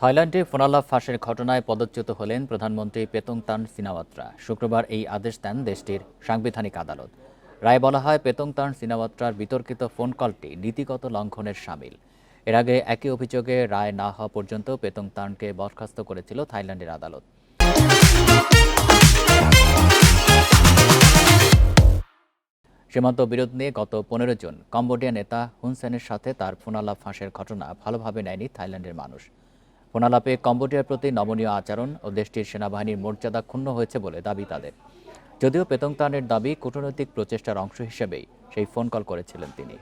থাইল্যান্ডে ফোনালাভ ফাঁসের ঘটনায় পদচ্যুত হলেন প্রধানমন্ত্রী পেতংতান সিনাওয়াত্রা। শুক্রবার এই আদেশ দেন দেশটির সাংবিধানিক আদালত। রায় বলা হয় পেতংতান সিনাওয়াত্রার বিতর্কিত ফোন কলটি নীতিগত লঙ্ঘনের সামিল। এর আগে একই অভিযোগে রায় না হওয়া পর্যন্ত পেতংতানকে বরখাস্ত করেছিল থাইল্যান্ডের আদালত। সীমান্ত বিরোধ নিয়ে গত পনেরো জন কম্বোডিয়া নেতা হুনসেনের সাথে তার ফোনালাপ ফাঁসের ঘটনা ভালোভাবে নেয়নি থাইল্যান্ডের মানুষ। ফোনালাপে কম্বোডিয়ার প্রতি নমনীয় আচরণ ও দেশটির সেনাবাহিনীর মর্যাদা ক্ষুণ্ণ হয়েছে বলে দাবি তাদের। যদিও পেতংতানের দাবি কূটনৈতিক প্রচেষ্টার অংশ হিসেবেই সেই ফোন কল করেছিলেন তিনি।